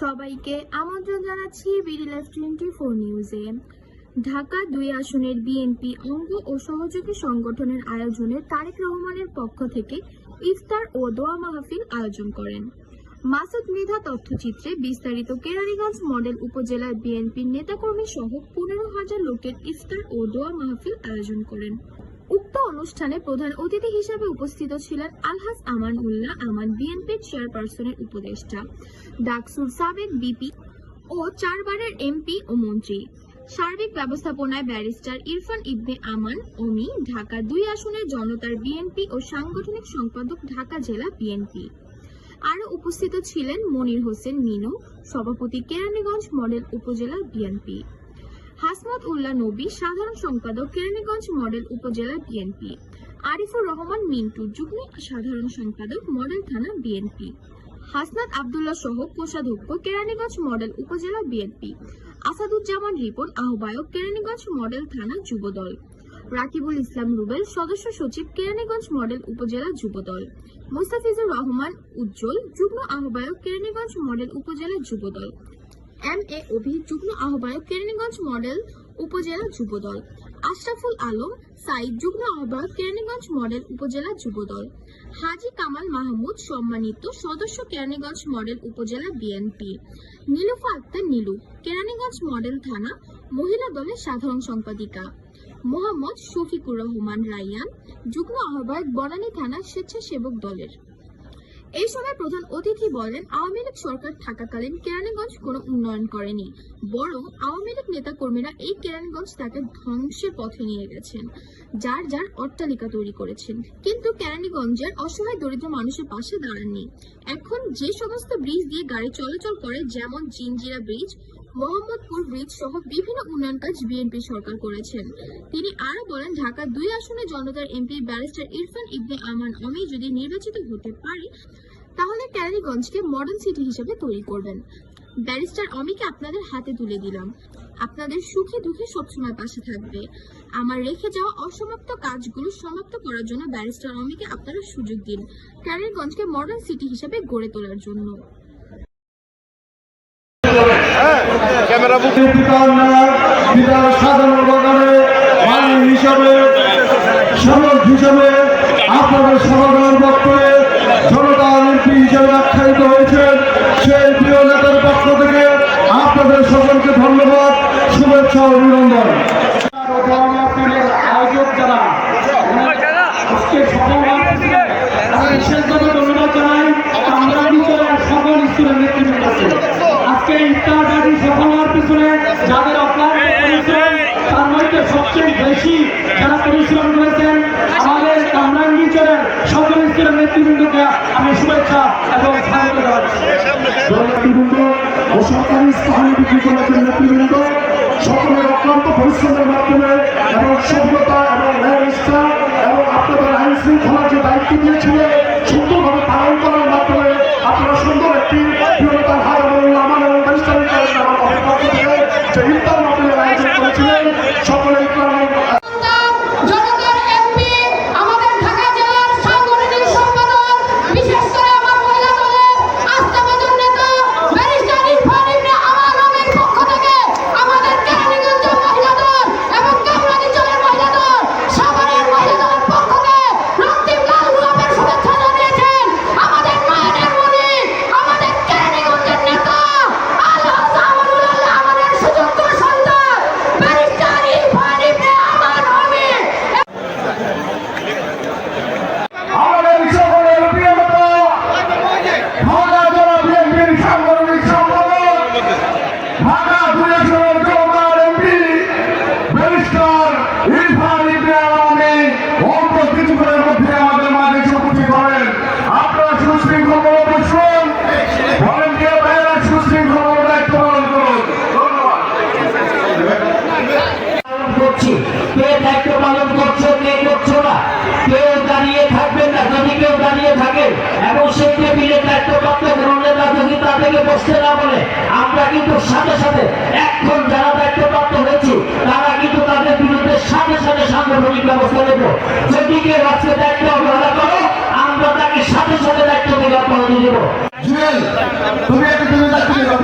সবাইকে আমন্ত্রণ জানাচ্ছি বিডি টোয়েন্টি ফোর নিউজে। ঢাকা দুই আসনের বিএনপি অঙ্গ ও সহযোগী সংগঠনের আয়োজনে তারেক রহমানের পক্ষ থেকে ইফতার ও দোয়া মাহফিল আয়োজন করেন। মাসুদ মৃধা তথ্যচিত্রে বিস্তারিত কেরানীগঞ্জ মডেল উপজেলার বিএনপির নেতাকর্মী সহ পনেরো হাজার লোকের ইফতার ও দোয়া মাহফিল আয়োজন করেন। উক্ত অনুষ্ঠানে প্রধান অতিথি হিসেবে উপস্থিত ছিলেন আলহাজ আমান উল্লাহ আমান বিএনপির চেয়ারপারসনের উপদেষ্টা, ডাকসুর সাবেক বিপি ও চারবারের এমপি ও মন্ত্রী। সার্বিক ব্যবস্থাপনায় ব্যারিস্টার ইরফান ইবনে আমান অমি ঢাকা দুই আসনের জনতার বিএনপি ও সাংগঠনিক সম্পাদক ঢাকা জেলা বিএনপি। আরও উপস্থিত ছিলেন মনির হোসেন মিনু, সভাপতি কেরানীগঞ্জ মডেল উপজেলা বিএনপি। হাসমত উল্লাহ নবী, সাধারণ সম্পাদক, কেরানীগঞ্জ মডেল উপজেলা বিএনপি আরিফুর রহমান মিন্টু, যুগ্ম সাধারণ সম্পাদক, মডেল থানা বিএনপি হাসনাত আবদুল্লাহ সহ কোষাধ্যক্ষ, কেরানীগঞ্জ মডেল উপজেলা বিএনপি আসাদুজ্জামান রিপন আহ্বায়ক, কেরানীগঞ্জ মডেল থানা যুবদল। রাকিবুল ইসলাম রুবেল, সদস্য সচিব, কেরানীগঞ্জ মডেল উপজেলা যুবদল। মোস্তাফিজুর রহমান উজ্জ্বল, যুগ্ম আহ্বায়ক, কেরানীগঞ্জ মডেল উপজেলা যুবদল। এম এ অভি যুগ্ম আহ্বায়ক কেরানীগঞ্জ মডেল উপজেলা যুবদল। আশরাফুল আলম সাইদ যুগ্ম আহ্বায়ক কেরানীগঞ্জ মডেল উপজেলা যুবদল। হাজি কামাল মাহমুদ সম্মানিত সদস্য কেরানীগঞ্জ মডেল উপজেলা বিএনপি। নীলুফা আক্তার নীলু, কেরানীগঞ্জ মডেল থানা, মহিলা দলের সাধারণ সম্পাদিকা। মোহাম্মদ শফিকুর রহমান রাইয়ান, যুগ্ম আহ্বায়ক বনানী থানা স্বেচ্ছাসেবক দলের। এই সময় প্রধান অতিথি বলেন, আওয়ামী লীগ সরকার থাকাকালীন কেরানীগঞ্জ কোনো উন্নয়ন করেনি, বরং আওয়ামী লীগ নেতা কর্মীরা এই কেরানীগঞ্জ তাকে ধ্বংসের পথে নিয়ে গেছেন, যার যার অট্টালিকা তৈরি করেছেন। কিন্তু কেরানীগঞ্জের অসহায় দরিদ্র মানুষের পাশে দাঁড়াননি। এখন যে সমস্ত ব্রিজ দিয়ে গাড়ি চলাচল করে, যেমন জিনজিরা ব্রিজ, মোহাম্মদপুর ব্রিজ সহ বিভিন্ন উন্নয়ন কাজ বিএনপি সরকার করেছেন। তিনি আরও বলেন, ঢাকা দুই আসনে জনতার এমপি ব্যারিস্টার ইরফান ইবনে আমান অমি যদি নির্বাচিত হতে পারে তাহলে ক্যারানীগঞ্জকে মডার্ন সিটি হিসেবে তৈরি করবেন। ব্যারিস্টার অমিকে আপনাদের হাতে তুলে দিলাম। আপনাদের সুখে দুঃখে সবসময় পাশে থাকবে। আমার রেখে যাওয়া অসমাপ্ত কাজগুলো সমাপ্ত করার জন্য ব্যারিস্টার অমিকে আপনারা সুযোগ দিন ক্যারানীগঞ্জকে মডার্ন সিটি হিসেবে গড়ে তোলার জন্য। হিসাবে আপনাদের সমাধান এমপি হিসাবে আখ্যায়িত হয়েছেন সেই প্রিয় নেতার পক্ষ থেকে আপনাদের সকলকে ধন্যবাদ, শুভেচ্ছা অভিনন্দন। আয়োজক যারা, আজকে বিশেষভাবে ধন্যবাদ জানাই। আমরা সকল আজকে ইফতার পার্টি সফল হওয়ার যাদের অক্লান্ত তার মধ্যে সবচেয়ে বেশি যারা পরিশ্রম করেছেন আমাদের কামরান বিচারের সকল স্কুলের নেতৃবৃন্দকে আমি শুভেচ্ছা এবং স্বাগত জানাচ্ছি। নেতৃবৃন্দ ও সরকারি স্থানে বিক্রি করেছেন নেতৃবৃন্দ সকলের অক্লান্ত পরিশ্রমের মাধ্যমে এবং সভ্যতা এবং ন্যায় এবং আপনাদের আইন শৃঙ্খলা যে দায়িত্ব দিয়েছিলেন সুন্দরভাবে পালন করার মাধ্যমে আপনারা সুন্দর একটি প্রিয়তার হার ঢাকা দুই সেই টেবিলে দায়িত্বপ্রাপ্ত গ্রহণের যদি তা থেকে বসতে না বলে, আমরা কিন্তু সাথে সাথে এখন যারা দায়িত্বপ্রাপ্ত হয়েছি, তারা কিন্তু তাদের বিরুদ্ধে সাথে সাথে সাংগঠনিক ব্যবস্থা নেব। যদি কেউ আজকে দায়িত্ব অবহেলা করো, আমরা তাকে সাথে সাথে দায়িত্ব থেকে অব্যাহতি দেবো। তুমি একটু তুমি দায়িত্ব নিও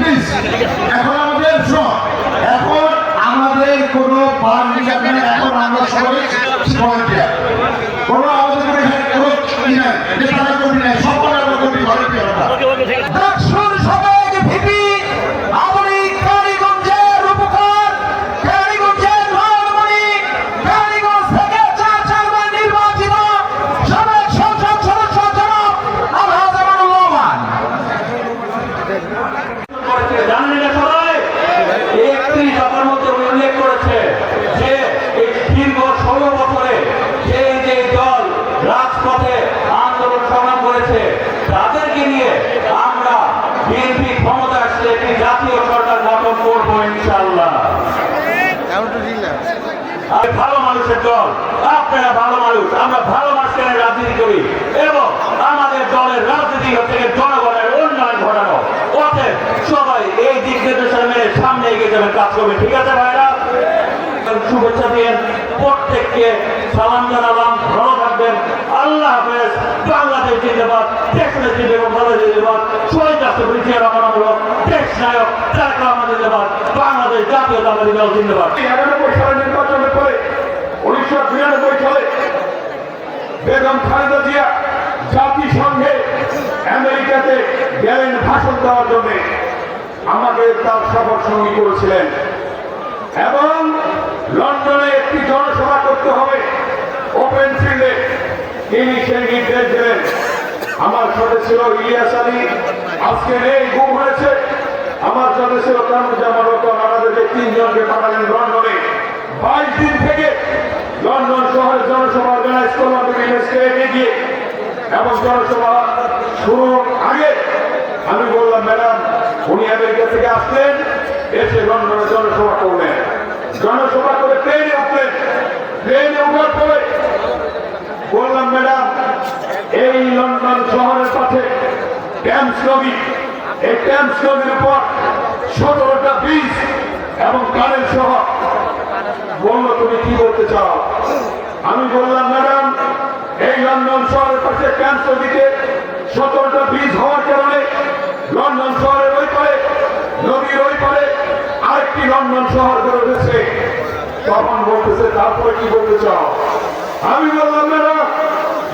ভালো মানুষের দল। আপনারা ভালো মানুষ, আমরা ভালো মাঝখানে রাজনীতি করি। এবং আমাদের দলের রাজনীতি হচ্ছে জনগণের উন্নয়ন ঘটানো। অতএব সবাই এই দিক নির্দেশনা মেনে সামনে এগিয়ে যাবে কাজ করবে ঠিক আছে ভাইরা? শুভেচ্ছা দিয়ে প্রত্যেককে সালাম জানালাম, ভালো থাকবেন। আল্লাহ হাফেজ। বাংলাদেশ জিন্দাবাদ, দেশ নেত্রী বেগম খালেদা জিন্দাবাদ। শহীদ রাষ্ট্রপতি জিয়া রহমানুল্লাহ দেশ নায়ক, তারেক রহমান জিন্দাবাদ। বাংলাদেশ জাতীয়তাবাদী দল জিন্দাবাদ। বেগম খালেদা জিয়া জাতিসংঘে আমেরিকাতে গেলেন ভাষণ দেওয়ার জন্য। আমাকে তার সফর সঙ্গী করেছিলেন। এবং লন্ডনে একটি জনসভা করতে হবে। ওপেন ফিল্ডে তিনি সেই নির্দেশ দিলেন। আমার সাথে ছিল ইলিয়াস আলী। আজকে নেই গুম হয়েছে। আমার সাথে ছিল কামুজ্জামান রতন আমাদেরকে তিনজনকে পাঠালেন লন্ডনে। বাইশ দিন থেকে এবং আগে, আমি বললাম, ম্যাডাম, উনি থেকে এসে করে বললাম, ম্যাডাম, এই লন্ডন শহরের এই উপর সতেরোটা ব্রিজ এবং কারেন্ট সহ বলল, তুমি কি বলতে চাও আমি বললাম ম্যাডাম এই লন্ডন শহরের পাশে ক্যাম্প দিতে সতেরোটা ব্রিজ হওয়ার কারণে লন্ডন শহরের ওই পারে, নদীর ওই পারে আরেকটি লন্ডন শহর গড়ে উঠেছে। তখন বলতেছে, তারপরে কি বলতে চাও? আমি বললাম, না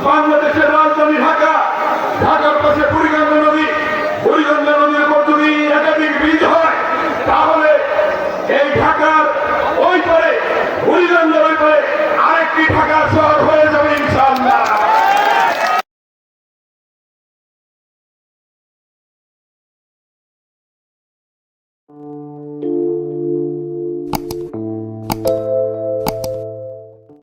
বাংলাদেশের রাজধানী ঢাকা। ঢাকার পাশে বুড়িগঙ্গা নদী, বুড়িগঙ্গা নদীর